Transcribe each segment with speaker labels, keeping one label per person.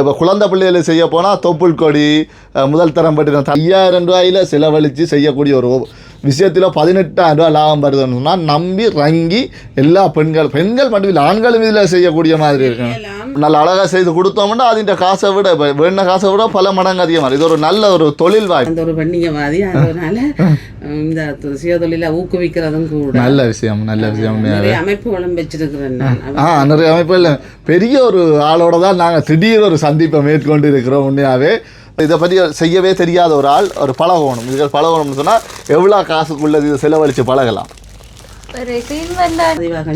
Speaker 1: இப்போ குழந்தை பிள்ளைகளை செய்ய போனால் தொப்புள் கொடி முதல் தரம் பட்டின ஐயாயிரம் ரூபாயில் செலவழித்து செய்யக்கூடிய ஒரு விஷயத்தில் பதினெட்டாயிரம் ரூபாய் லாபம் வருதுன்னு சொன்னால் நம்பி ரங்கி எல்லா பெண்கள் பெண்கள் மட்டும் இல்லை ஆண்களும் இதில் செய்யக்கூடிய மாதிரி இருக்கு. நல்ல அழகாக செய்து கொடுத்தோம்னா அதிൻ്റെ காசை விட வேணுன காசை விட பல மடங்கு அதிகமாக இது ஒரு நல்ல ஒரு தொழில் வாய்ப்பு
Speaker 2: அந்த ஒரு பெண்ணியவாதி அதனால உம், இந்த து- சுயதொழிலை ஊக்குவிக்கிறதும் கூட.
Speaker 1: நல்ல விஷயம் நல்ல விஷயம்
Speaker 2: நிறைய அமைப்புகளும் வச்சிருக்கிறேன்
Speaker 1: ஆ நிறைய அமைப்பில் பெரிய ஒரு ஆளோட தான் நாங்கள் திடீர் ஒரு சந்திப்பை மேற்கொண்டு இருக்கிறோம் உண்மையாகவே இதை பற்றி செய்யவே தெரியாத ஒரு ஆள் ஒரு பழகணும். இதுகள் பழகணும்னு சொன்னால் எவ்வளோ காசுக்குள்ளது இதை செலவழித்து பழகலாம்
Speaker 3: ஒரு க்ளீன் பண்ணா
Speaker 2: பதிவாகம்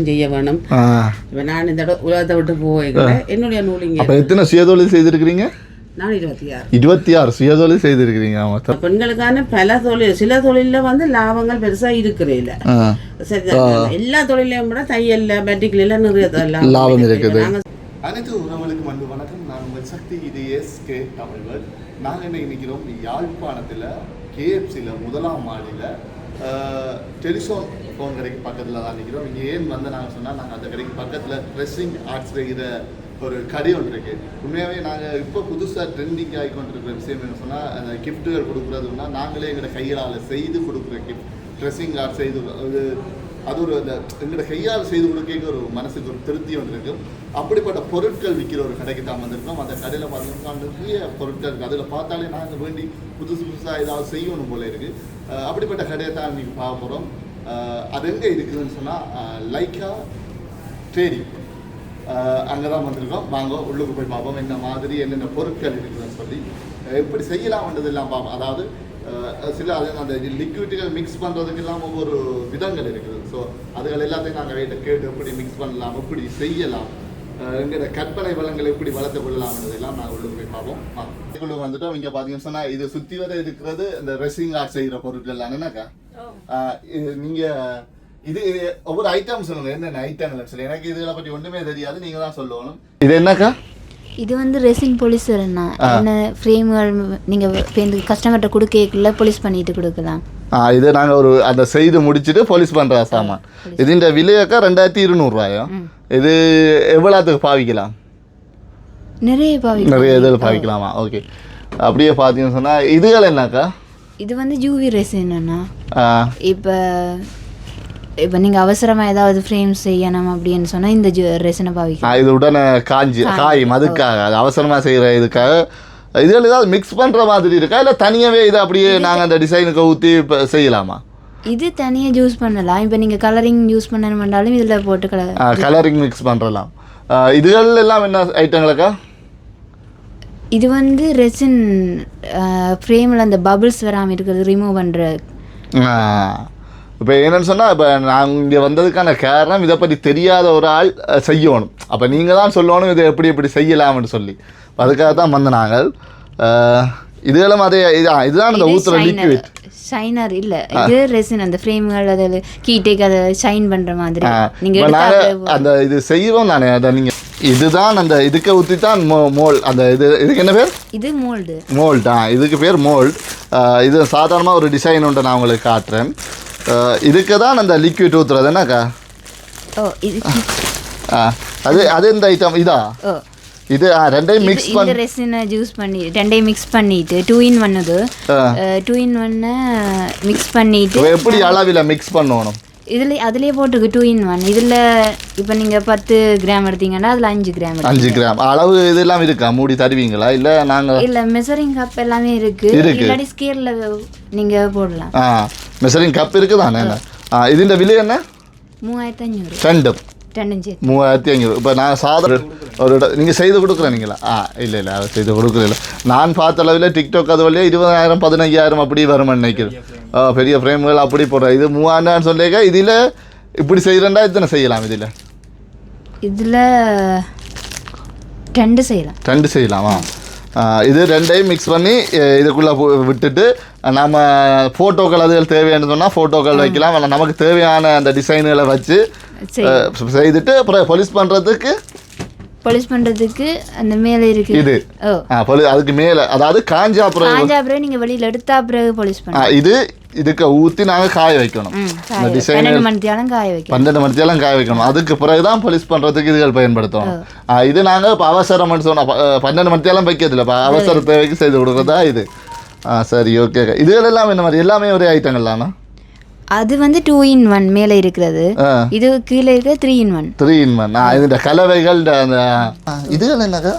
Speaker 2: செய்ய வேணும். நான் இந்த உலகத்தை விட்டு போய்கிற என்னுடைய நூலிங்க.
Speaker 1: அப்போ எத்தனை சுயதொழில் செய்திருக்கிறீங்க?
Speaker 2: இருபத்தி ஆறு.
Speaker 1: சுயதொழில் செய்திருக்கிறீங்க
Speaker 2: பெண்களுக்கான பல தொழில் சில தொழில்ல வந்து லாபங்கள் பெருசா சரி எல்லா தொழிலையும் விட தையல்ல எல்லாம் நிறைய லாபம்
Speaker 1: லாபம் இருக்குது. அனைத்து உறவுகளுக்கும் அன்பு வணக்கம். நான் உங்கள் சக்தி இது எஸ் கே தமிழ்வர் நாங்கள் என்ன நிற்கிறோம் யாழ்ப்பாணத்தில் கேஎஃப்சியில் முதலாம் மாடியில் டெலிஃபோன் ஃபோன் கடைக்கு பக்கத்தில் தான் நிற்கிறோம் இங்கே ஏன் வந்து நாங்கள் சொன்னால் நாங்கள் அந்த கடைக்கு பக்கத்தில் ட்ரெஸ்ஸிங் ஆர்ட்ஸ் செய்கிற ஒரு கடை ஒன்று இருக்குது உண்மையாகவே நாங்கள் இப்போ புதுசாக ட்ரெண்டிங் ஆகி கொண்டிருக்கிற விஷயம் என்ன சொன்னால் அந்த கிஃப்ட்டுகள் கொடுக்குறதுன்னா நாங்களே எங்களோட கையால் செய்து கொடுக்குற கிஃப்ட் ட்ரெஸ்ஸிங் ஆர்ட் செய்து அது அது ஒரு அந்த எங்களோட கையால் செய்து கொடுக்க ஒரு மனசுக்கு ஒரு திருப்தி வந்திருக்கும் அப்படிப்பட்ட பொருட்கள் விற்கிற ஒரு கடைக்கு தான் வந்திருக்கோம். அந்த கடையில் பார்த்தோம்னா நிறைய பொருட்கள் இருக்குது அதில் பார்த்தாலே நாங்கள் வேண்டி புதுசு புதுசாக ஏதாவது செய்யணும் போல இருக்குது அப்படிப்பட்ட கடையை தான் நீங்கள் பார்க்க போகிறோம் அது எங்கே இருக்குதுன்னு சொன்னால் லைக்கா ட்ரேடிங் அங்கே தான் வந்திருக்கோம். வாங்க உள்ளுக்கு போய் பார்ப்போம். என்ன மாதிரி என்னென்ன பொருட்கள் இருக்குதுன்னு சொல்லி. எப்படி செய்யலாம்ன்றது எல்லாம் பார்ப்போம். அதாவது சில அது அந்த லிக்விட்டுகள் மிக்ஸ் பண்ணுறதுக்கெல்லாம் ஒவ்வொரு விதங்கள் இருக்குது. ஸோ அதுகள் எல்லாத்தையும் நாங்கள் வீட்டை கேட்டு எப்படி மிக்ஸ் பண்ணலாம் எப்படி செய்யலாம் எங்களோட கற்பனை வளங்களை எப்படி வளர்த்து கொள்ளலாம்ன்றதெல்லாம் நாங்கள் உள்ளுக்கு போய் பார்ப்போம். இதுக்குள்ள வந்துட்டோம் இங்கே பார்த்தீங்கன்னு சொன்னால் இது சுற்றி வர இருக்கிறது இந்த ரெசிங் ஆர்ட் செய்கிற பொருட்கள் என்னக்கா இது நீங்கள் இது ஒவ்வொரு ஐட்டம் சொல்லுங்க என்னென்ன ஐட்டங்கள் சொல்லி எனக்கு இதுகளை பற்றி ஒன்றுமே தெரியாது நீங்கள் தான் சொல்லணும். இது என்னக்கா?
Speaker 3: இது வந்து ரெசின் பொலிசர்ண்ணா என்ன ஃப்ரேம்கள் நீங்கள் கஸ்டமர்கிட்ட கொடுக்கல பொலிஸ் பண்ணிட்டு கொடுக்கலாம்.
Speaker 1: ஆ இது நாங்கள் ஒரு அந்த செய்து முடிச்சுட்டு போலீஸ் பண்ணுற சாமான். இதுன்ற விலையாக்கா ரெண்டாயிரத்தி இருநூறுவாயோ இது எவ்வளோத்துக்கு பாவிக்கலாம்?
Speaker 3: நிறைய பாவி
Speaker 1: நிறைய இதில் பாவிக்கலாமா? ஓகே அப்படியே பார்த்தீங்கன்னு சொன்னால் இதுகள் என்னக்கா?
Speaker 3: இது வந்து ஜூவி அண்ணா
Speaker 1: ஆ,
Speaker 3: இப்போ இப்போ நீங்கள் அவசரமாக ஏதாவது ஃப்ரேம் செய்யணும் அப்படின்னு சொன்னால் இந்த ஜூ ரெசினை பாவிக்கலாம்.
Speaker 1: இது உடனே காஞ்சி காயும் அதுக்காக அது அவசரமாக செய்கிற இதுக்காக. இதில் ஏதாவது மிக்ஸ் பண்ணுற மாதிரி இருக்கா? இல்லை தனியாகவே இதை அப்படியே நாங்கள் அந்த டிசைனுக்கு ஊற்றி இப்போ செய்யலாமா?
Speaker 3: இது தனியாக ஜூஸ் பண்ணலாம். இப்போ நீங்கள் கலரிங் யூஸ் பண்ணணுமென்றாலும் இதில் போட்டு கலர்
Speaker 1: கலரிங் மிக்ஸ் பண்ணுறலாம் இதுகள் எல்லாம் என்ன ஐட்டங்களுக்கா
Speaker 3: இது வந்து ரெசின் ஃப்ரேமில் அந்த பபிள்ஸ் வராமல் இருக்கிறது ரிமூவ் பண்ணுற
Speaker 1: இப்போ என்னன்னு சொன்னால் இப்போ நான் இங்கே வந்ததுக்கான காரணம் இதை பற்றி தெரியாத ஒரு ஆள் செய்யணும். அப்போ நீங்கள் தான் சொல்லணும் இதை எப்படி எப்படி செய்யலாம்னு சொல்லி. அதுக்காக தான் வந்த நாங்கள் இதுகளும் அதே இதான் இதுதான் அந்த ஊற்றுற லிக்விட்
Speaker 3: ஷைனர் இல்ல. இது ரெசின் அந்த ஃப்ரேம்கள் அதில் கீட்டேக்கு அதை ஷைன் பண்ற மாதிரி. நீங்க
Speaker 1: அந்த இது செய்வோம் தானே அதை நீங்கள் இதுதான் அந்த இதுக்கு ஊற்றி தான் மோ மோல் அந்த இது இதுக்கு என்ன பேர்?
Speaker 3: இது மோல்டு
Speaker 1: மோல்ட் இதுக்கு பேர் மோல்ட் இது சாதாரணமாக ஒரு டிசைன் உண்டு நான் உங்களுக்கு காட்டுறேன். இதுக்கு தான் அந்த லிக்விட் ஊற்றுறது என்னக்கா?
Speaker 3: ஓ இது
Speaker 1: அது அது இந்த ஐட்டம் இதா? இது ரெண்டையும் மிக்ஸ்
Speaker 3: இந்த
Speaker 1: பண்ணி
Speaker 3: ரெசினை ஜூஸ் பண்ணி ரெண்டையும் மிக்ஸ் பண்ணிட்டு டூ இன் ஒன்னுது டூ இன் ஒன்னு மிக்ஸ் பண்ணிட்டு
Speaker 1: எப்படி அளவில் மிக்ஸ் பண்ணணும்
Speaker 3: இதுல அதுலயே போட்டுருக்கு டூ இன் ஒன் இதுல இப்போ நீங்க பத்து கிராம் எடுத்தீங்கன்னா அதுல அஞ்சு கிராம்.
Speaker 1: அஞ்சு கிராம் அளவு இதெல்லாம் இருக்கா மூடி தருவீங்களா இல்லை நாங்கள்
Speaker 3: இல்ல மெசரிங் கப் எல்லாமே இருக்கு
Speaker 1: இருக்கு.
Speaker 3: இல்லாட்டி ஸ்கேல்ல நீங்க போடலாம்
Speaker 1: ஆ மெசரிங் கப் இருக்குது தானே என்ன ஆ இதுன்ற விலை என்ன
Speaker 3: மூவாயிரத்தி அஞ்சூறு
Speaker 1: ரெண்டு
Speaker 3: ரெண்டும் சேர்த்து
Speaker 1: மூவாயிரத்தி ஐநூறு இப்போ நான் சாதாரண ஒரு நீங்கள் செய்து கொடுக்குறீங்களா ஆ இல்லை இல்லை அதை செய்து கொடுக்குறீங்களா நான் பார்த்த அளவில் டிக்டாக் அது வழியாக இருபதாயிரம் பதினஞ்சாயிரம் அப்படி வரும்னு நினைக்கிறேன் பெரிய ஃப்ரேம்கள் அப்படி போடுறேன். இது மூவாயிரம் சொல்லியிருக்க இதில் இப்படி செய்கிறேன்டா இத்தனை செய்யலாம் இதில்.
Speaker 3: இதுல ரெண்டு செய்யலாம்.
Speaker 1: ரெண்டு செய்யலாமா? இது ரெண்டையும் மிக்ஸ் பண்ணி இதுக்குள்ளே பு- விட்டுட்டு நம்ம ஃபோட்டோக்கள் அதுகள் தேவையானது சொன்னால் ஃபோட்டோக்கள் வைக்கலாம். இல்ல நமக்கு தேவையான அந்த டிசைன்களை வச்சு செய்துட்டு அப்புறம் பொலிஸ் பண்ணுறதுக்கு
Speaker 3: பாலிஷ் பண்ணுறதுக்கு அந்த மேலே இருக்கு.
Speaker 1: இது. அதுக்கு மேலே அதாவது காஞ்சா அப்புறம்
Speaker 3: காஞ்சா பிறகு நீங்கள் வெளியில் எடுத்தா பிறகு பாலிஷ்
Speaker 1: ஆ,
Speaker 3: பண்ணணும்
Speaker 1: இது இதுக்கு ஊற்றி நாங்கள் காய வைக்கணும். இந்த டிசைன்
Speaker 3: பன்னெண்டு மணி தேரம் காய வைக்கணும்.
Speaker 1: பன்னெண்டு மணித்தெல்லாம் காய வைக்கணும். அதுக்கு பிறகு தான் போலீஸ் பண்ணுறதுக்கு இதுகள் பயன்படுத்தும் ஆ, இது நாங்கள் இப்போ அவசரம் சொன்னோம். பன்னெண்டு மணித்தெல்லாம் வைக்கிறதில்ல. இப்போ அவசர தேவைக்கு செய்து கொடுக்குறதா இது. ஆ சரி ஓகே இதுகள் எல்லாம் என்ன மாதிரி? எல்லாமே ஒரே ஐட்டங்கள்லாண்ணா
Speaker 3: அது வந்து டூ இன் ஒன் மேலே இருக்கிறது. இது கீழே இருக்கிற three in one
Speaker 1: three in one இந்த கலவைகள் இதுகள் என்னக்கா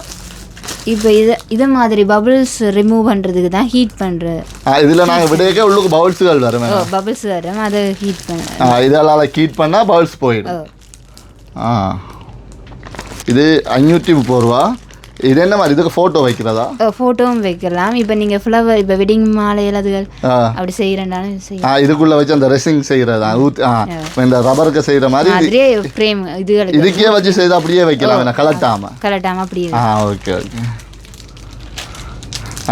Speaker 3: இப்போ இதை இதை மாதிரி பபிள்ஸ் ரிமூவ் பண்ணுறதுக்கு தான் ஹீட் பண்ணுற
Speaker 1: ஆ இதில் நாங்கள் விடையக்க உள்ளுக்கு பவுல்ஸுகள் வரும்.
Speaker 3: பபிள்ஸ் வரும். அதை ஹீட் பண்ண.
Speaker 1: இதெல்லாம் கீட் பண்ணால் பவுல்ஸ் போயிடும். ஆ. இது அஞ்சூற்றி முப்பது ரூபா. இது என்ன மாதிரி? இதுக்கு ஃபோட்டோ வைக்கிறதா?
Speaker 3: ஃபோட்டோவும் வைக்கலாம். இப்போ நீங்கள் ஃப்ளவர் இப்போ வெட்டிங் மாலை அதுகள் அப்படி செய்கிறேன்டாலும் செய்ய
Speaker 1: ஆ இதுக்குள்ள வச்சு அந்த ரெசிங் செய்யறதா? ஊத் இந்த ரப்பருக்கு செய்யற மாதிரி இது-
Speaker 3: மாதிரியே ஃப்ரேம் இதுகளுக்கு
Speaker 1: இதுக்கே வச்சு செய்து அப்படியே வைக்கலாம் என்ன கலட்டாம.
Speaker 3: கலட்டாமல் அப்படி
Speaker 1: ஆ ஓகே ஓகே.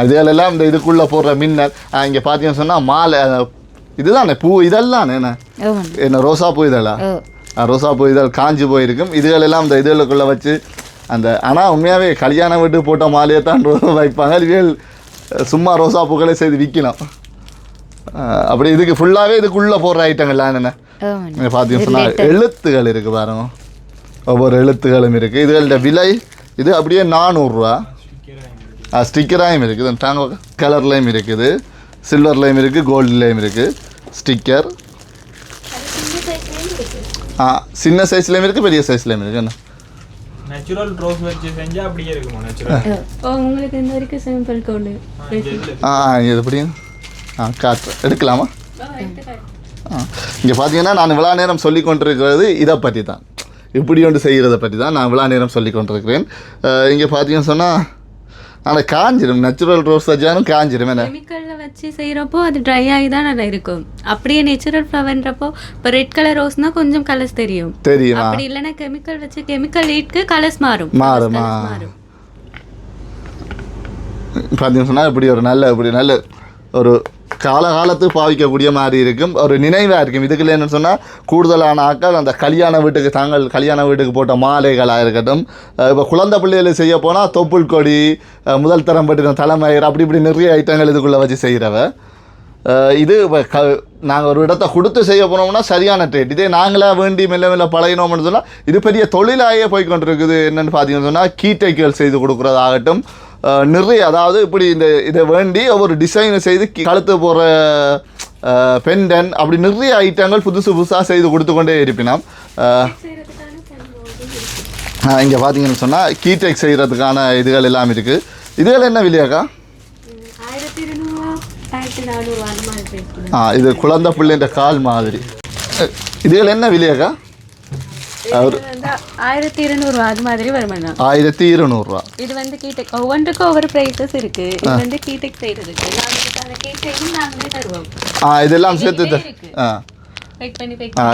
Speaker 1: இதுகளெல்லாம் இந்த இதுக்குள்ள போடுற மின்னல் இங்க பார்த்தீங்கன்னு சொன்னா மாலை இதுதானே பூ இதெல்லாம் என்ன? என்ன ரோசா பூ ஆ, ரோசா பூ இதழ் காஞ்சி போயிருக்கும். இதுகள் எல்லாம் இந்த இதுகளுக்குள்ள வச்சு அந்த ஆனால் உண்மையாகவே கல்யாண வீட்டு போட்ட மாலையை தான் வைப்பாங்க. இதுகள் சும்மா ரோசா பூக்களே செய்து விற்கலாம். ஆ, அப்படி இதுக்கு ஃபுல்லாகவே இதுக்குள்ளே போடுற ஐட்டங்கள்லாம் என்னென்ன? இங்கே பார்த்தீங்கன்னு சொன்னால் எழுத்துகள் இருக்குது பாருங்க. ஒவ்வொரு எழுத்துகளும் இருக்குது இதுகளோட விலை இது அப்படியே நானூறுரூவா. ஸ்டிக்கராயும் இருக்குது டாங்க கலர்லேயும் இருக்குது சில்வர்லேயும் இருக்குது கோல்டுலேயும் இருக்குது ஸ்டிக்கர் ஆ சின்ன சைஸ்லேயும் இருக்குது பெரிய சைஸ்லேயும் இருக்குது என்ன?
Speaker 4: நேச்சுரல் ரோஸ் வச்சு செஞ்சா அப்படியே இருக்குமா நேச்சுரல்
Speaker 5: ஓ உங்களுக்கு இந்த வரைக்கும் சிம்பிள் கோல்டு
Speaker 1: ஆ இது எப்படி ஆ காற்று எடுக்கலாமா? ஆ இங்கே பார்த்தீங்கன்னா நான் விழா நேரம் சொல்லி கொண்டிருக்கிறது இதை பற்றி தான் இப்படி ஒன்று செய்கிறத பற்றி தான் நான் விழா நேரம் சொல்லி கொண்டிருக்கிறேன். இங்கே பார்த்தீங்கன்னு சொன்னால் ஆனால் காஞ்சிடும் நேச்சுரல் ரோஸ் வச்சாலும் காஞ்சிடும் என்ன?
Speaker 5: வச்சு செய்யறப்போ அது ட்ரை ஆகி தான் நல்லா இருக்கும். அப்படியே நேச்சுரல் ஃப்ளவர்ன்றப்போ இப்போ ரெட் கலர் ரோஸ்னா கொஞ்சம் கலர்ஸ் தெரியும்.
Speaker 1: தெரியுமா?
Speaker 5: அப்படி இல்லைன்னா கெமிக்கல் வச்சு கெமிக்கல் ஹீட்க்கு கலர்ஸ் மாறும்.
Speaker 1: மாறுமா?
Speaker 5: மாறும்.
Speaker 1: பார்த்தீங்கன்னு இப்படி ஒரு நல்ல இப்படி நல்ல ஒரு காலகாலத்து பாவிக்கக்கூடிய மாதிரி இருக்கும். ஒரு நினைவாக இருக்கும். இதுக்குள்ள என்ன சொன்னால் கூடுதலான ஆக்கள் அந்த கல்யாண வீட்டுக்கு தாங்கள் கல்யாண வீட்டுக்கு போட்ட மாலைகளாக இருக்கட்டும் இப்போ குழந்தை பிள்ளைகள் செய்ய போனால் தொப்புள் கொடி முதல் தரம் பட்டின தலைமயிர் அப்படி இப்படி நிறைய ஐட்டங்கள் இதுக்குள்ளே வச்சு செய்கிறவ இது இப்போ க நாங்கள் ஒரு இடத்த கொடுத்து செய்ய போனோம்னா சரியான ட்ரேட் இதே நாங்களாக வேண்டி மெல்ல மெல்ல பழகினோம்னு சொன்னால் இது பெரிய தொழிலாயே போய் கொண்டிருக்குது. என்னென்னு பார்த்தீங்கன்னு சொன்னால் கீட்டைகள் செய்து கொடுக்குறதாகட்டும் நிறைய அதாவது இப்படி இந்த இதை வேண்டி ஒவ்வொரு டிசைனை செய்து கழுத்து போகிற பெண்டன் அப்படி நிறைய ஐட்டங்கள் புதுசு புதுசாக செய்து கொடுத்து கொண்டே இருப்பினோம். இங்கே பார்த்தீங்கன்னு சொன்னால் கீடெக் செய்கிறதுக்கான இதுகள் எல்லாம் இருக்குது இதுகள் என்ன விலையாக்கா? ஆ இது குழந்தை பிள்ளைன்ற கால் மாதிரி. இதுகள் என்ன விலையாக்கா?
Speaker 5: ஆயிரத்தி இருநூறுவா அது மாதிரி வருமாண்ணா
Speaker 1: ஆயிரத்தி இருநூறுவா
Speaker 5: இது வந்து கீடெக் ஒவ்வொன்றுக்கும் ஒவ்வொரு ப்ரைஸஸ் இருக்கு. இது வந்து கீடெக் செய்யறதுக்கு நாங்கள் அந்த கீடெக்கும் நாங்களே தருவோம்.
Speaker 1: ஆ இதெல்லாம் சேர்த்து ஆ.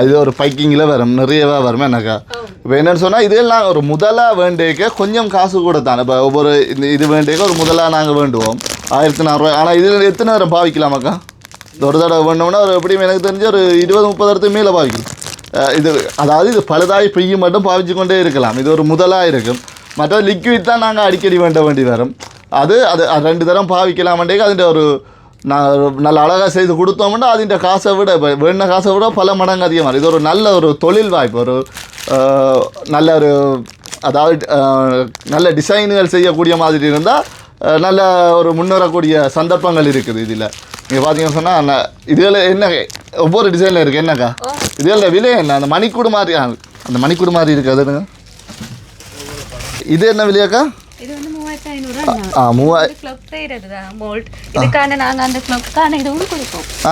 Speaker 1: இது ஒரு பைக்கிங்கில் வரும். நிறையவா வரும் என்னக்கா இப்போ என்னன்னு சொன்னால் இதெல்லாம் ஒரு முதலாக வேண்டியக்க கொஞ்சம் காசு கூட தான். இப்போ ஒவ்வொரு இது வேண்டியக்க ஒரு முதலாக நாங்கள் வேண்டுவோம். ஆயிரத்தி நானூறுவா ஆனால் இதில் எத்தனை நேரம் பாவிக்கலாமாக்கா? ஒரு தடவை வேண்டோம்னா ஒரு எப்படியும் எனக்கு தெரிஞ்சு ஒரு இருபது முப்பது இடத்துக்கு மேலே பாவிக்கலாம் இது அதாவது இது பழுதாகி பெய்யும் மட்டும் பாவிச்சு கொண்டே இருக்கலாம் இது ஒரு முதலாக இருக்கும் மற்ற லிக்விட் தான் நாங்கள் அடிக்கடி வேண்ட வேண்டி வரும் அது அது ரெண்டு தரம் பாவிக்கலாமண்டே அதுன்ற ஒரு நான் நல்ல அழகாக செய்து கொடுத்தோம்னா அதுன்ற காசை விட இப்போ வேண காசை விட பல மடங்கு அதிகமாக இது ஒரு நல்ல ஒரு தொழில் வாய்ப்பு ஒரு நல்ல ஒரு அதாவது நல்ல டிசைன்கள் செய்யக்கூடிய மாதிரி இருந்தால் நல்ல ஒரு முன்னேறக்கூடிய சந்தர்ப்பங்கள் இருக்குது இதில் நீங்கள் பார்த்தீங்கன்னு சொன்னால் இதில் என்ன ஒவ்வொரு டிசைனில் இருக்குது என்னக்கா? இதில் விலை என்ன? அந்த மணிக்கூடு மாதிரி அந்த மணிக்கூடு மாதிரி இருக்குது அது என்னங்க? இது என்ன விலையாக்கா?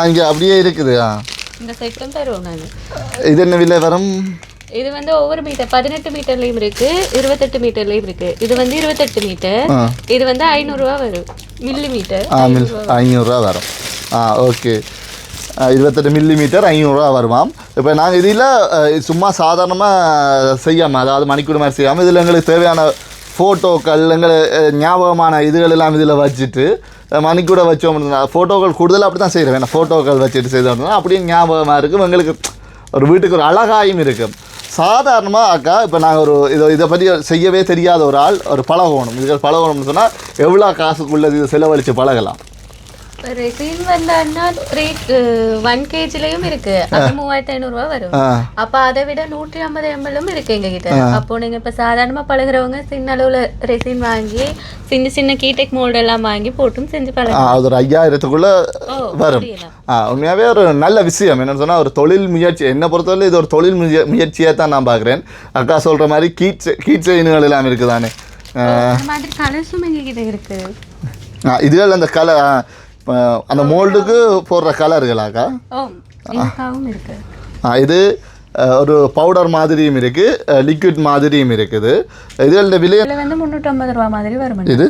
Speaker 1: இங்கே அப்படியே இருக்குது. இது என்ன விலை வரும்?
Speaker 5: இது வந்து ஒவ்வொரு மீட்டர் பதினெட்டு மீட்டர்லயும் இருக்கு இருபத்தெட்டு மீட்டர்லயும் இருக்கு. இது வந்து இருபத்தெட்டு மீட்டர் இது வந்து ஐநூறுரூவா வரும். மில்லி மீட்டர்
Speaker 1: ஐநூறுரூவா வரும். ஆ ஓகே. இருபத்தெட்டு மில்லி மீட்டர் ஐநூறுரூவா வருமாம். இப்போ நாங்கள் இதில் சும்மா சாதாரணமாக செய்யாமல் அதாவது மணிக்கூடு மாதிரி செய்யாமல் இதில் எங்களுக்கு தேவையான ஃபோட்டோக்கள் எங்களை ஞாபகமான இதுகள் எல்லாம் இதில் வச்சுட்டு மணிக்கூட வச்சோம் ஃபோட்டோக்கள் கூடுதலாக அப்படி தான் செய்கிறேன் ஃபோட்டோக்கள் வச்சுட்டு செய்தோம்னா அப்படியே ஞாபகமாக இருக்கும். எங்களுக்கு ஒரு வீட்டுக்கு ஒரு அழகாயும் இருக்கும். சாதாரணமாக அக்கா இப்போ நாங்கள் ஒரு இதை இதை பற்றி செய்யவே தெரியாத ஒரு ஆள் ஒரு பழகணும். இதுக்கு பழகணும்னு சொன்னால் எவ்வளோ காசுக்குள்ளது இதை செலவழித்து பழகலாம்.
Speaker 5: ரெசின் வந்தான்னா ரேட் ஒன் கேஜிலையும் இருக்கு. அது மூவாயிரத்தி ஐநூறுரூவா வரும்.
Speaker 1: ஆ.
Speaker 5: அப்ப அதை விட நூற்றி ஐம்பது எம்எல்லும் இருக்கு எங்க கிட்ட அப்போ நீங்க இப்ப சாதாரணமா பழகுறவங்க சின்ன அளவுல ரெசின் வாங்கி சின்ன சின்ன கீடெக் மோல்டு எல்லாம் வாங்கி போட்டும் செஞ்சு
Speaker 1: அது ஒரு ஐயாயிரத்துக்குள்ளே வரும். உண்மையாகவே ஒரு நல்ல விஷயம். என்னன்னு சொன்னால் ஒரு தொழில் முயற்சி என்னை பொறுத்தவரை இது ஒரு தொழில் முய முயற்சியாக தான் நான் பார்க்குறேன். அக்கா சொல்கிற மாதிரி கீட் கீட் செயின்கள் எல்லாம் இருக்குதானே?
Speaker 5: மாதிரி கலர்ஸும் எங்க கிட்ட இருக்கு.
Speaker 1: இதுகள் அந்த கலர் அந்த மோல்டுக்கு போடுற கலர்களாக்கா? இது ஒரு பவுடர் மாதிரியும் இருக்குது லிக்விட் மாதிரியும் இருக்குது. இதுகளோட விலை
Speaker 5: இதுல வந்து முந்நூற்றம்பது ரூபா மாதிரி வரும்
Speaker 1: இது?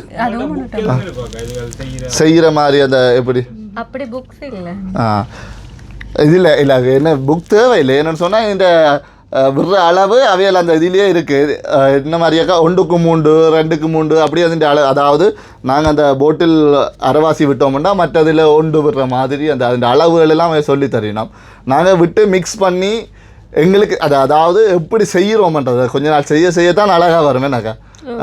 Speaker 4: செய்கிற
Speaker 1: மாதிரி அந்த எப்படி?
Speaker 5: அப்படி புக்ஸ் இல்ல.
Speaker 1: ஆ. இது இல்லை என்ன புக் தேவையில்லை. என்னன்னு சொன்னால் இந்த விடுற அளவு அவையில் அந்த இதுலேயே இருக்குது என்ன மாதிரியாக்கா? ஒன்றுக்கு மூண்டு ரெண்டுக்கு மூண்டு அப்படியே அதிൻ്റെ அளவு அதாவது நாங்கள் அந்த போட்டில் அரைவாசி விட்டோம்னா மற்றதில் ஒன்று விடுற மாதிரி அந்த அதன் அளவுகள் எல்லாம் சொல்லி தரணும் நாங்கள் விட்டு மிக்ஸ் பண்ணி எங்களுக்கு அது அதாவது எப்படி செய்கிறோம்ன்றது கொஞ்ச நாள் செய்ய செய்யத்தான் அழகாக வரும் என்னக்கா